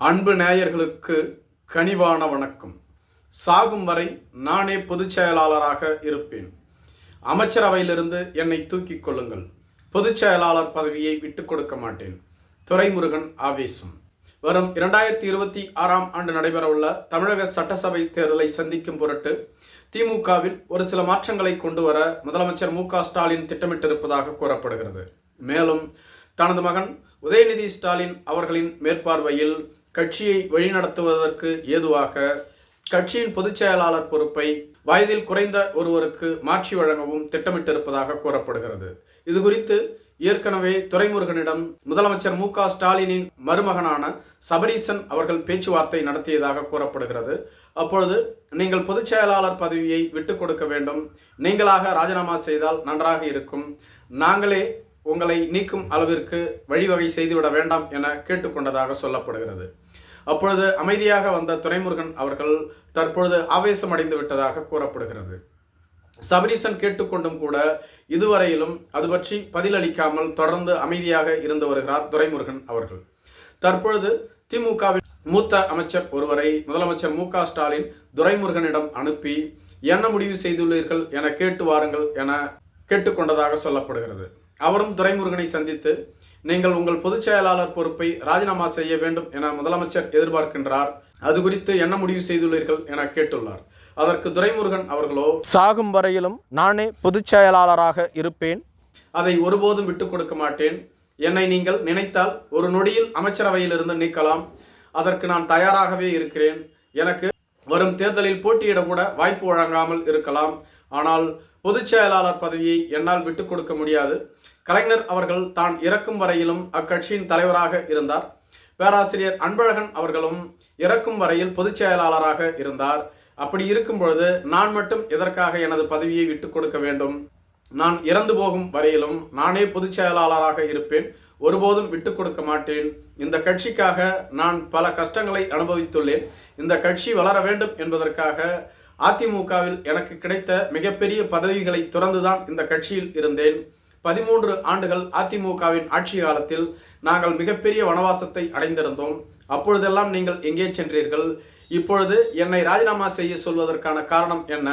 அன்பு நேயர்களுக்கு கனிவான வணக்கம். சாகும் வரை நானே பொதுச் செயலாளராக இருப்பேன். அமைச்சரவையிலிருந்து என்னை தூக்கிக் கொள்ளுங்கள். பொதுச் செயலாளர் பதவியை விட்டுக் கொடுக்க மாட்டேன். துரைமுருகன் ஆவேசம். வரும் இரண்டாயிரத்தி இருபத்தி ஆறாம் ஆண்டு நடைபெறவுள்ள தமிழக சட்டசபை தேர்தலை சந்திக்கும் பொருட்டு திமுகவில் ஒரு சில மாற்றங்களை கொண்டு வர முதலமைச்சர் மு க ஸ்டாலின் திட்டமிட்டிருப்பதாக கூறப்படுகிறது. மேலும் தனது மகன் உதயநிதி ஸ்டாலின் அவர்களின் மேற்பார்வையில் கட்சியை வழிநடத்துவதற்கு ஏதுவாக கட்சியின் பொதுச் செயலாளர் பொறுப்பை வயதில் குறைந்த ஒருவருக்கு மாற்றி வழங்கவும் திட்டமிட்டிருப்பதாக கூறப்படுகிறது. இது குறித்து ஏற்கனவே துரைமுருகனிடம் முதலமைச்சர் மு க ஸ்டாலினின் மருமகனான சபரீசன் அவர்கள் பேச்சுவார்த்தை நடத்தியதாக கூறப்படுகிறது. அப்பொழுது நீங்கள் பொதுச் செயலாளர் பதவியை விட்டு கொடுக்க வேண்டும். நீங்களாக ராஜினாமா செய்தால் நன்றாக இருக்கும். நாங்களே உங்களை நீக்கும் அளவிற்கு வழிவகை செய்துவிட வேண்டாம் என கேட்டுக்கொண்டதாக சொல்லப்படுகிறது. அப்பொழுது அமைதியாக வந்த துரைமுருகன் அவர்கள் தற்பொழுது ஆவேசமடைந்து விட்டதாக கூறப்படுகிறது. சபரீசன் கேட்டுக்கொண்டும் கூட இதுவரையிலும் அது பற்றி பதிலளிக்காமல் தொடர்ந்து அமைதியாக இருந்து வருகிறார் துரைமுருகன் அவர்கள். தற்பொழுது திமுகவின் மூத்த அமைச்சர் ஒருவரை முதலமைச்சர் மு ஸ்டாலின் துரைமுருகனிடம் அனுப்பி என்ன முடிவு செய்துள்ளீர்கள் என கேட்டு வாருங்கள் என கேட்டுக்கொண்டதாக சொல்லப்படுகிறது. அவரும் துரைமுருகனை சந்தித்து நீங்கள் உங்கள் பொதுச் செயலாளர் பொறுப்பை ராஜினாமா செய்ய வேண்டும் என முதலமைச்சர் எதிர்பார்க்கின்றார். அது குறித்து என்ன முடிவு செய்துள்ளீர்கள்? என கேட்டுள்ளார். அதற்கு துரைமுருகன் அவர்களோ சாகும் வரையிலும் நானே பொதுச் செயலாளராக இருப்பேன். அதை ஒருபோதும் விட்டுக் கொடுக்க மாட்டேன். என்னை நீங்கள் நினைத்தால் ஒரு நொடியில் அமைச்சரவையிலிருந்து நீக்கலாம். அதற்கு நான் தயாராகவே இருக்கிறேன். எனக்கு வரும் தேர்தலில் போட்டியிட கூட வாய்ப்பு வழங்காமல் இருக்கலாம். ஆனால் பொதுச் செயலாளர் பதவியை என்னால் விட்டுக் கொடுக்க முடியாது. கலைஞர் அவர்கள் தான் இறக்கும் வரையிலும் அக்கட்சியின் தலைவராக இருந்தார். பேராசிரியர் அன்பழகன் அவர்களும் இறக்கும் வரையில் பொதுச் செயலாளராக இருந்தார். அப்படி இருக்கும் பொழுது நான் மட்டும் எதற்காக எனது பதவியை விட்டுக் கொடுக்க வேண்டும்? நான் இறந்து போகும் வரையிலும் நானே பொதுச் செயலாளராக இருப்பேன். ஒருபோதும் விட்டுக் கொடுக்க மாட்டேன். இந்த கட்சிக்காக நான் பல கஷ்டங்களை அனுபவித்துள்ளேன். இந்த கட்சி வளர வேண்டும் என்பதற்காக அதிமுகவில் எனக்கு கிடைத்த மிகப்பெரிய பதவிகளை துறந்துதான் இந்த கட்சியில் இருந்தேன். பதிமூன்று ஆண்டுகள் அதிமுகவின் ஆட்சி காலத்தில் நாங்கள் மிகப்பெரிய வனவாசத்தை அடைந்திருந்தோம். அப்பொழுதெல்லாம் நீங்கள் எங்கே சென்றீர்கள்? இப்பொழுது என்னை ராஜினாமா செய்ய சொல்வதற்கான காரணம் என்ன?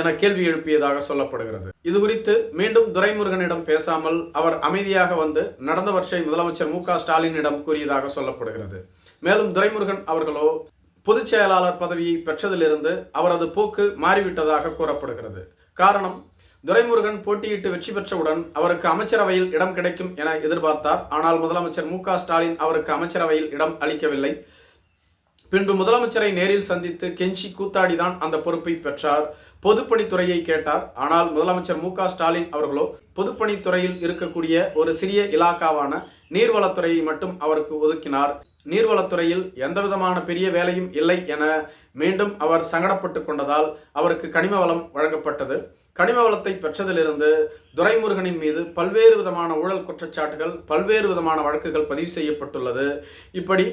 என கேள்வி எழுப்பியதாக சொல்லப்படுகிறது. இது குறித்து மீண்டும் துரைமுருகனிடம் பேசாமல் அவர் அமைதியாக வந்து நடந்த வருஷம் முதலமைச்சர் மு ஸ்டாலினிடம் கூறியதாக சொல்லப்படுகிறது. மேலும் துரைமுருகன் அவர்களோ பொதுச் செயலாளர் பதவியை பெற்றதிலிருந்து அவரது போக்கு மாறிவிட்டதாக கூறப்படுகிறது. காரணம் துரைமுருகன் போட்டியிட்டு வெற்றி பெற்றவுடன் அவருக்கு அமைச்சரவையில் இடம் கிடைக்கும் என எதிர்பார்த்தார். ஆனால் முதலமைச்சர் மு ஸ்டாலின் அவருக்கு அமைச்சரவையில் இடம் அளிக்கவில்லை. பின்பு முதலமைச்சரை நேரில் சந்தித்து கெஞ்சி கூத்தாடிதான் அந்த பொறுப்பை பெற்றார். பொதுப்பணித்துறையை கேட்டார். ஆனால் முதலமைச்சர் மு ஸ்டாலின் அவர்களோ பொதுப்பணித்துறையில் இருக்கக்கூடிய ஒரு சிறிய இலாக்காவான நீர்வளத்துறையை மட்டும் அவருக்கு ஒதுக்கினார். நீர்வளத்துறையில் எந்தவிதமான பெரிய வேலையும் இல்லை என மீண்டும் அவர் சங்கடப்பட்டு கொண்டதால் அவருக்கு கனிம வளம் வழங்கப்பட்டது. கனிம வளத்தை பெற்றதிலிருந்து துரைமுருகனின் மீது பல்வேறு விதமான ஊழல் குற்றச்சாட்டுகள் பல்வேறு விதமான வழக்குகள் பதிவு செய்யப்பட்டுள்ளது. இப்படி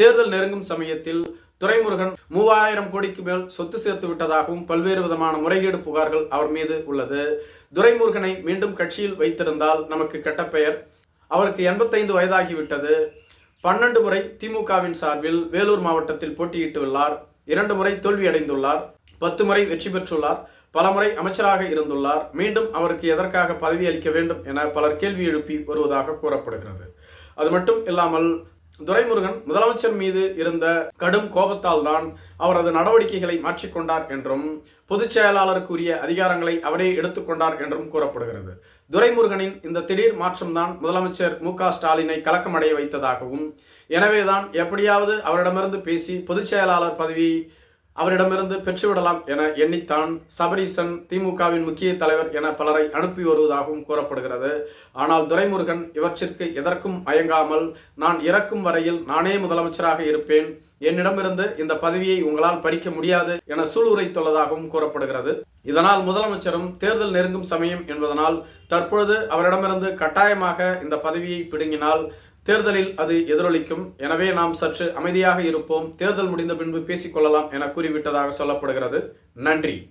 தேர்தல் நெருங்கும் சமயத்தில் துரைமுருகன் மூவாயிரம் கோடிக்கு மேல் சொத்து சேர்த்து விட்டதாகவும் பல்வேறு விதமான முறைகேடு புகார்கள் அவர் மீது உள்ளது. துரைமுருகனை மீண்டும் கட்சியில் வைத்திருந்தால் நமக்கு கெட்ட பெயர். அவருக்கு எண்பத்தைந்து வயதாகிவிட்டது. பன்னெண்டு முறை திமுகவின் சார்பில் வேலூர் மாவட்டத்தில் போட்டியிட்டுள்ளார் இரண்டு முறை தோல்வியடைந்துள்ளார் பத்து முறை வெற்றி பெற்றுள்ளார். பல முறை அமைச்சராக இருந்துள்ளார். மீண்டும் அவருக்கு எதற்காக பதவி அளிக்க வேண்டும் என பலர் கேள்வி எழுப்பி வருவதாக கூறப்படுகிறது. அது மட்டும் இல்லாமல் துரைமுருகன் முதலமைச்சர் மீது இருந்த கடும் கோபத்தால் தான் அவரது நடவடிக்கைகளை மாற்றிக்கொண்டார் என்றும் பொதுச் செயலாளருக்குரிய அதிகாரங்களை அவரே எடுத்துக்கொண்டார் என்றும் கூறப்படுகிறது. துரைமுருகனின் இந்த திடீர் மாற்றம்தான் முதலமைச்சர் மு க ஸ்டாலினை கலக்கமடைய வைத்ததாகவும் எனவேதான் எப்படியாவது அவரிடமிருந்து பேசி பொதுச் செயலாளர் பதவியை அவரிடமிருந்து பெற்றுவிடலாம் என எண்ணித்தான் சபரீசன் திமுகவின் முக்கிய தலைவர் என பலரை அனுப்பி வருவதாகவும் கூறப்படுகிறது. ஆனால் துரைமுருகன் இவற்றிற்கு எதற்கும் மயங்காமல் நான் இறக்கும் வரையில் நானே முதலமைச்சராக இருப்பேன். என்னிடமிருந்து இந்த பதவியை உங்களால் பறிக்க முடியாது என சூளுரைத்துள்ளதாகவும் கூறப்படுகிறது. இதனால் முதலமைச்சரும் தேர்தல் நெருங்கும் சமயம் என்பதனால் தற்பொழுது அவரிடமிருந்து கட்டாயமாக இந்த பதவியை பிடுங்கினால் தேர்தலில் அது எதிரொலிக்கும். எனவே நாம் சற்று அமைதியாக இருப்போம். தேர்தல் முடிந்த பின்பு பேசிக்கொள்ளலாம் என கூறிவிட்டதாக சொல்லப்படுகிறது. நன்றி.